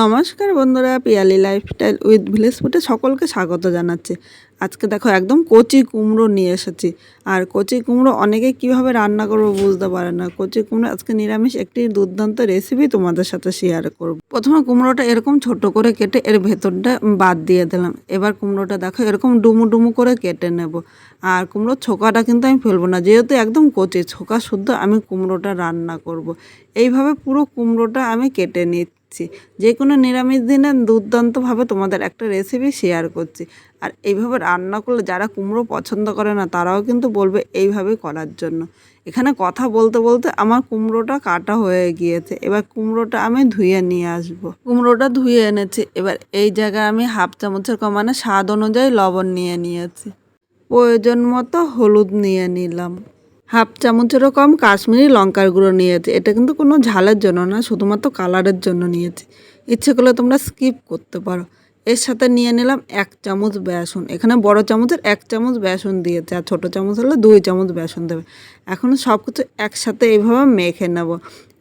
নমস্কার বন্ধুরা, Piyali lifestyle with village ফুটে সকলকে স্বাগত জানাচ্ছি। আজকে দেখো একদম কচি কুমড়ো নিয়ে এসেছি। আর কচি কুমড়ো অনেকে কীভাবে রান্না করব বুঝতে পারে না। কচি কুমড়ো আজকে নিরামিষ একটি দুর্দান্ত রেসিপি তোমাদের সাথে শেয়ার করব। প্রথমে কুমড়োটা এরকম ছোট করে কেটে এর ভেতরটা বাদ দিয়ে দিলাম। এবার কুমড়োটা দেখো এরকম ডুমু ডুমু করে কেটে নেব। আর কুমড়োর ছোকাটা কিন্তু আমি ফেলব না। যেহেতু একদম কচি, ছোকা শুদ্ধ আমি কুমড়োটা রান্না করব। এইভাবে পুরো কুমড়োটা আমি কেটে নিচ্ছি। যে কোনো নিরামিষ দিনে দুর্দান্তভাবে তোমাদের একটা রেসিপি শেয়ার করছি। আর এইভাবে রান্না করলে যারা কুমড়ো পছন্দ করে না, তারাও কিন্তু বলবে এইভাবে করার জন্য। এখানে কথা বলতে বলতে আমার কুমড়োটা কাটা হয়ে গিয়েছে। এবার কুমড়োটা আমি ধুয়ে নিয়ে আসব। কুমড়োটা ধুয়ে এনেছি। এবার এই জায়গায় আমি হাফ চামচের কম মানে স্বাদ অনুযায়ী লবণ নিয়ে নিয়েছি। প্রয়োজন মতো হলুদ নিয়ে নিলাম। হাফ চামচেরও কম কাশ্মীরি লঙ্কার গুঁড়ো নিয়েছি। এটা কিন্তু কোনো ঝালের জন্য না, শুধুমাত্র কালারের জন্য নিয়েছি। ইচ্ছে করলে তোমরা স্কিপ করতে পারো। এর সাথে নিয়ে নিলাম এক চামচ বেসন। এখানে বড় চামচের এক চামচ বেসন দিয়েছে, আর ছোটো চামচ হলে দুই চামচ বেসন দেবে। এখন সব কিছু একসাথে এইভাবে মেখে নেব।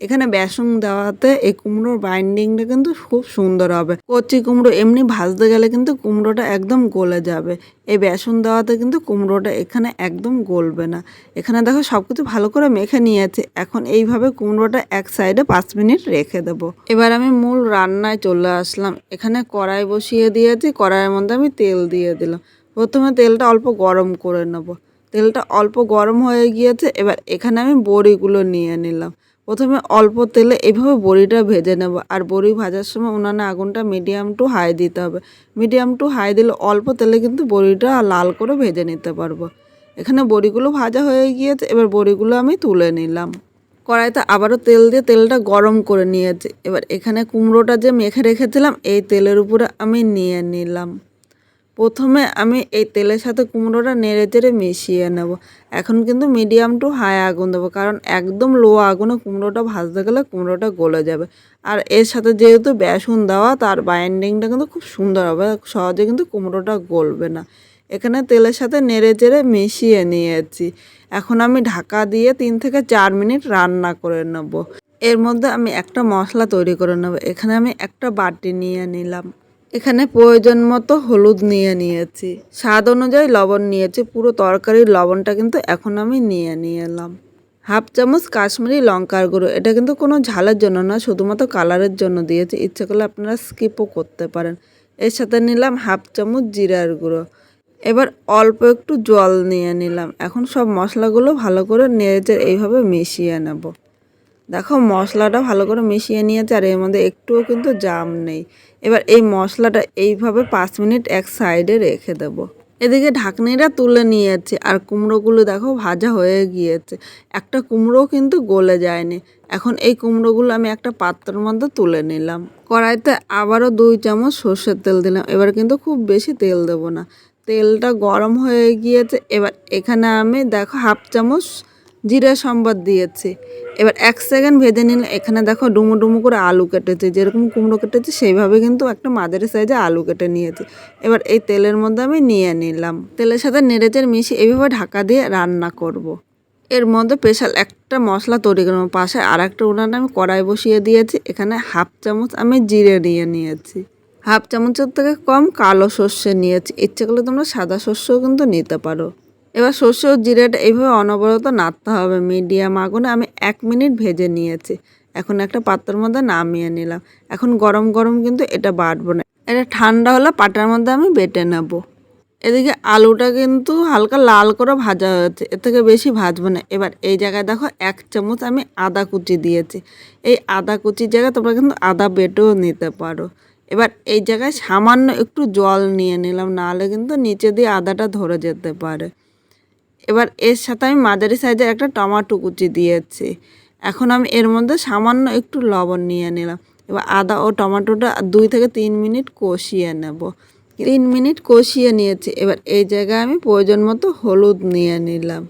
এখানে বেসন দেওয়াতে এই কুমড়োর বাইন্ডিংটা কিন্তু খুব সুন্দর হবে। কচি কুমড়ো এমনি ভাজতে গেলে কিন্তু কুমড়োটা একদম গলে যাবে। এই বেসন দেওয়াতে কিন্তু কুমড়োটা এখানে একদম গলবে না। এখানে দেখো সব কিছু ভালো করে মেখে নিয়েছে। এখন এইভাবে কুমড়োটা এক সাইডে পাঁচ মিনিট রেখে দেব। এবার আমি মূল রান্নায় চলে আসলাম। এখানে কড়াই বসিয়ে দিয়েছি। কড়াইয়ের মধ্যে আমি তেল দিয়ে দিলাম। প্রথমে তেলটা অল্প গরম করে নেব। তেলটা অল্প গরম হয়ে গিয়েছে। এবার এখানে আমি বড়িগুলো নিয়ে নিলাম। প্রথমে অল্প তেলে এইভাবে বড়িটা ভেজে নেব। আর বড়ি ভাজার সময় উনানে আগুনটা মিডিয়াম টু হাই দিতে হবে। মিডিয়াম টু হাই দিলে অল্প তেলে কিন্তু বড়িটা লাল করে ভেজে নিতে পারব। এখানে বড়িগুলো ভাজা হয়ে গিয়েছে, এবার বড়িগুলো আমি তুলে নিলাম। কড়াইতে আবারও তেল দিয়ে তেলটা গরম করে নিয়েছি। এবার এখানে কুমড়োটা যে মেখে রেখেছিলাম, এই তেলের উপরে আমি নিয়ে নিলাম। প্রথমে আমি এই তেলের সাথে কুমড়োটা নেড়ে চেড়ে মিশিয়ে নেব। এখন কিন্তু মিডিয়াম টু হাই আগুন দেবো, কারণ একদম লো আগুনে কুমড়োটা ভাজতে গেলে কুমড়োটা গলে যাবে। আর এর সাথে যেহেতু বেসন দেওয়া, তার বাইন্ডিংটা কিন্তু খুব সুন্দর হবে, সহজে কিন্তু কুমড়োটা গলবে না। এখানে তেলের সাথে নেড়ে চেড়ে মিশিয়ে নিয়েছি। এখন আমি ঢাকা দিয়ে তিন থেকে চার মিনিট রান্না করে নেব। এর মধ্যে আমি একটা মশলা তৈরি করে নেব। এখানে আমি একটা বাটি নিয়ে নিলাম। এখানে প্রয়োজন মতো হলুদ নিয়ে নিয়েছি। স্বাদ অনুযায়ী লবণ নিয়েছি, পুরো তরকারির লবণটা কিন্তু এখন আমি নিয়ে নিয়ে এলাম হাফ চামচ কাশ্মীরি লঙ্কার গুঁড়ো, এটা কিন্তু কোনো ঝালের জন্য না, শুধুমাত্র কালারের জন্য দিয়েছি। ইচ্ছে করলে আপনারা স্কিপও করতে পারেন। এর সাথে নিলাম হাফ চামচ জিরার গুঁড়ো। এবার অল্প একটু জল নিয়ে নিলাম। এখন সব মশলাগুলো ভালো করে নেড়ে এইভাবে মিশিয়ে নেব। দেখো, মশলাটা ভালো করে মিশিয়ে নিয়েছে আর এর মধ্যে একটুও কিন্তু জাম নেই। এবার এই মশলাটা এইভাবে পাঁচ মিনিট এক সাইডে রেখে দেব। এদিকে ঢাকনিটা তুলে নিয়েছে আর কুমড়োগুলো দেখো, ভাজা হয়ে গিয়েছে। একটা কুমড়ো কিন্তু গলে যায়নি। এখন এই কুমড়োগুলো আমি একটা পাত্রের মধ্যে তুলে নিলাম। কড়াইতে আবারও দুই চামচ সর্ষের তেল দিলাম। এবার কিন্তু খুব বেশি তেল দেব না। তেলটা গরম হয়ে গিয়েছে। এবার এখানে আমি দেখো, হাফ চামচ জিরা সম্বাদ দিয়েছি। এবার এক সেকেন্ড ভেজে নিলে এখানে দেখো ডুমো ডুমো করে আলু কেটেছে। যেরকম কুমড়ো কেটেছে, সেইভাবে কিন্তু একটা মাঝারি সাইজে আলু কেটে নিয়েছি। এবার এই তেলের মধ্যে আমি নিয়ে নিলাম। তেলের সাথে নেড়েচের মিশিয়ে এইভাবে ঢাকা দিয়ে রান্না করব। এর মধ্যে স্পেশাল একটা মশলা তৈরি করব। পাশে আর একটা উনানে আমি কড়াই বসিয়ে দিয়েছি। এখানে হাফ চামচ আমি জিরে নিয়ে নিয়েছি। হাফ চামচের থেকে কম কালো সর্ষে নিয়েছি। ইচ্ছে করলে তোমরা সাদা শস্যও কিন্তু নিতে পারো। এবার সর্ষ ও জিরাটা এইভাবে অনবরত নাড়তে হবে মিডিয়াম আগুনে। আমি এক মিনিট ভেজে নিয়েছি। এখন একটা পাত্রের মধ্যে নামিয়ে নিলাম। এখন গরম গরম কিন্তু এটা বাটবো না। এটা ঠান্ডা হলে পাটার মধ্যে আমি বেটে নেব। এদিকে আলুটা কিন্তু হালকা লাল করে ভাজা হয়েছে। এর থেকে বেশি ভাজবো না। এবার এই জায়গায় দেখো এক চামচ আমি আদা কুচি দিয়েছি। এই আদা কুচির জায়গায় তোমরা কিন্তু আদা বেটেও নিতে পারো। এবার এই জায়গায় সামান্য একটু জল নিয়ে নিলাম। নাহলে কিন্তু নিচে দিয়ে আদাটা ধরে যেতে পারে। এবার এর সাথে আমি মাঝারি সাইজের একটা টমাটো কুচি দিয়েছি। এখন আমি এর মধ্যে সামান্য একটু লবণ নিয়ে নিলাম। এবার আদা ও টমাটোটা দুই থেকে তিন মিনিট কষিয়ে নেব। তিন মিনিট কষিয়ে নিয়েছি। এবার এই জায়গায় আমি প্রয়োজন মতো হলুদ নিয়ে নিলাম।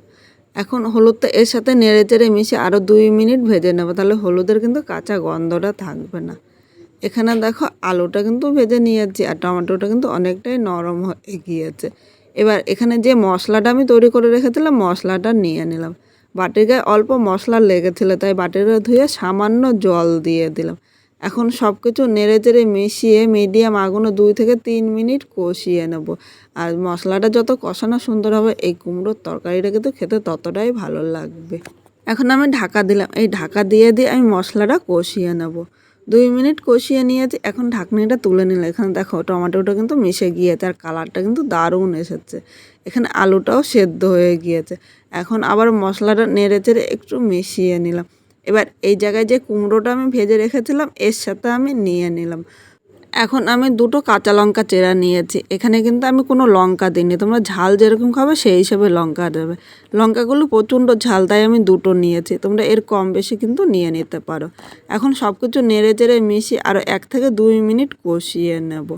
এখন হলুদটা এর সাথে নেড়ে চেড়ে মিশে আরও দুই মিনিট ভেজে নেব। তাহলে হলুদের কিন্তু কাঁচা গন্ধটা থাকবে না। এখানে দেখো আলুটা কিন্তু ভেজে নিয়েছি আর টমেটোটা কিন্তু অনেকটাই নরম হয়ে গিয়েছে। এবার এখানে যে মশলাটা আমি তৈরি করে রেখেছিলাম, মশলাটা নিয়ে নিলাম। বাটির গায়ে অল্প মশলা লেগেছিলো, তাই বাটিটা ধুয়ে সামান্য জল দিয়ে দিলাম। এখন সব কিছু নেড়ে চেড়ে মিশিয়ে মিডিয়াম আগুনে দুই থেকে তিন মিনিট কষিয়ে নেব। আর মশলাটা যত কষানো সুন্দর হবে, এই কুমড়োর তরকারিটা কিন্তু খেতে ততটাই ভালো লাগবে। এখন আমি ঢাকা দিলাম। এই ঢাকা দিয়ে দিয়ে আমি মশলাটা কষিয়ে নেব। দুই মিনিট কষিয়ে নিয়েছি, এখন ঢাকনিটা তুলে নিলাম। এখানে দেখো, টমেটোটা কিন্তু মিশে গিয়েছে আর কালারটা কিন্তু দারুণ এসেছে। এখানে আলুটাও সেদ্ধ হয়ে গিয়েছে। এখন আবার মশলাটা নেড়ে চেড়ে একটু মিশিয়ে নিলাম। এবার এই জায়গায় যে কুমড়োটা আমি ভেজে রেখেছিলাম, এর সাথে আমি নিয়ে নিলাম। এখন আমি দুটো কাঁচা লঙ্কা চেরা নিয়েছি। এখানে কিন্তু আমি কোনো লঙ্কা দিইনি। তোমরা ঝাল যেরকম খাবে, সেই হিসেবে লঙ্কা দেবে। লঙ্কাগুলো প্রচণ্ড ঝাল, তাই আমি দুটো নিয়েছি। তোমরা এর কম বেশি কিন্তু নিয়ে নিতে পারো। এখন সব কিছু নেড়ে চেড়ে মিশিয়ে আরও এক থেকে দুই মিনিট কষিয়ে নেব।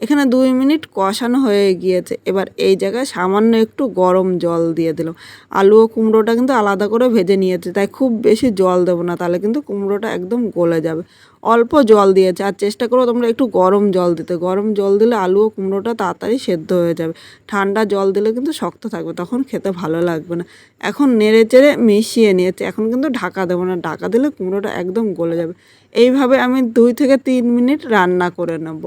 এখানে দুই মিনিট কষানো হয়ে গিয়েছে। এবার এই জায়গায় সামান্য একটু গরম জল দিয়ে দিলাম। আলু ও কুমড়োটা কিন্তু আলাদা করে ভেজে নিয়েছে, তাই খুব বেশি জল দেবো না, তাহলে কিন্তু কুমড়োটা একদম গলে যাবে। অল্প জল দিয়েছে, আর চেষ্টা করো তোমরা একটু গরম জল দিতে। গরম জল দিলে আলু ও কুমড়োটা তাড়াতাড়ি সেদ্ধ হয়ে যাবে। ঠান্ডা জল দিলে কিন্তু শক্ত থাকবে, তখন খেতে ভালো লাগবে না। এখন নেড়ে চেড়ে মিশিয়ে নিয়েছে, এখন কিন্তু ঢাকা দেবো না, ঢাকা দিলে কুমড়োটা একদম গলে যাবে। এইভাবে আমি দুই থেকে তিন মিনিট রান্না করে নেব।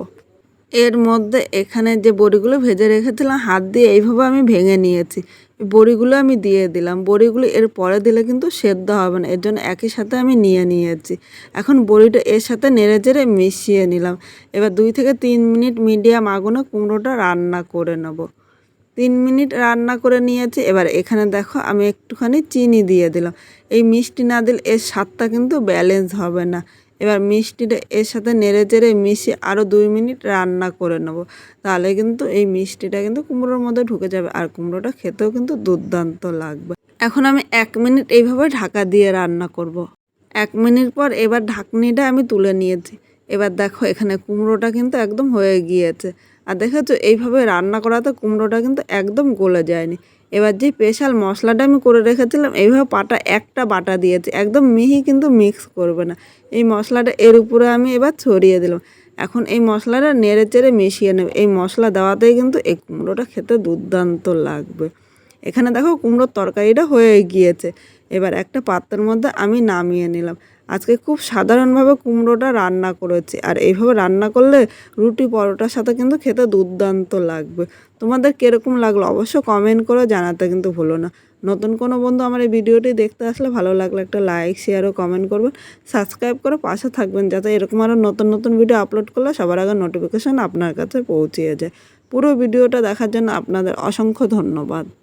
এর মধ্যে এখানে যে বড়িগুলো ভেজে রেখেছিলাম, হাত দিয়ে এইভাবে আমি ভেঙে নিয়েছি। বড়িগুলো আমি দিয়ে দিলাম। বড়িগুলো এর পরে দিলে কিন্তু সেদ্ধ হবে না। এর জন্য একই সাথে আমি নিয়ে নিয়েছি। এখন বড়িটা এর সাথে নেড়ে চেড়ে মিশিয়ে নিলাম। এবার দুই থেকে তিন মিনিট মিডিয়াম আগুনে কুমড়োটা রান্না করে নেব। তিন মিনিট রান্না করে নিয়েছি। এবার এখানে দেখো আমি একটুখানি চিনি দিয়ে দিলাম। এই মিষ্টি না দিলে এর স্বাদটা কিন্তু ব্যালেন্স হবে না। এবার মিষ্টিটা এর সাথে নেড়ে চেড়ে মিশিয়ে আরও দুই মিনিট রান্না করে নেব। তাহলে কিন্তু এই মিষ্টিটা কিন্তু কুমড়োর মধ্যে ঢুকে যাবে আর কুমড়োটা খেতেও কিন্তু দুর্দান্ত লাগবে। এখন আমি এক মিনিট এইভাবে ঢাকা দিয়ে রান্না করব। এক মিনিট পর এবার ঢাকনিটা আমি তুলে নিয়েছি। এবার দেখো এখানে কুমড়োটা কিন্তু একদম হয়ে গিয়েছে। আর দেখেছ, এইভাবে রান্না করাতে কুমড়োটা কিন্তু একদম গলে যায়নি। এবার যে স্পেশাল মশলাটা আমি করে রেখেছিলাম, এইভাবে পাটা একটা বাটা দিয়েছি। একদম মিহি কিন্তু মিক্স করবে না। এই মশলাটা এর উপরে আমি এবার ছড়িয়ে দিলাম। এখন এই মশলাটা নেড়ে চেড়ে মিশিয়ে নেবে। এই মশলা দেওয়াতেই কিন্তু এই কুমড়োটা খেতে দুর্দান্ত লাগবে। এখানে দেখো কুমড়োর তরকারিটা হয়ে গিয়েছে। এবার একটা পাত্রের মধ্যে আমি নামিয়ে নিলাম। আজকে খুব সাধারণভাবে কুমড়োটা রান্না করেছি। আর এইভাবে রান্না করলে রুটি পরোটার সাথে কিন্তু খেতে দুর্দান্ত লাগবে। তোমাদের কীরকম লাগল অবশ্য কমেন্ট করে জানাতে কিন্তু ভুলো না। নতুন কোনো বন্ধু আমার এই ভিডিওটি দেখতে আসলে ভালো লাগলে একটা লাইক শেয়ার ও কমেন্ট করবেন। সাবস্ক্রাইব করে পাশে থাকবেন যাতে এরকম আরও নতুন নতুন ভিডিও আপলোড করলে সবার আগে নোটিফিকেশান আপনার কাছে পৌঁছিয়ে যায়। পুরো ভিডিওটা দেখার জন্য আপনাদের অসংখ্য ধন্যবাদ।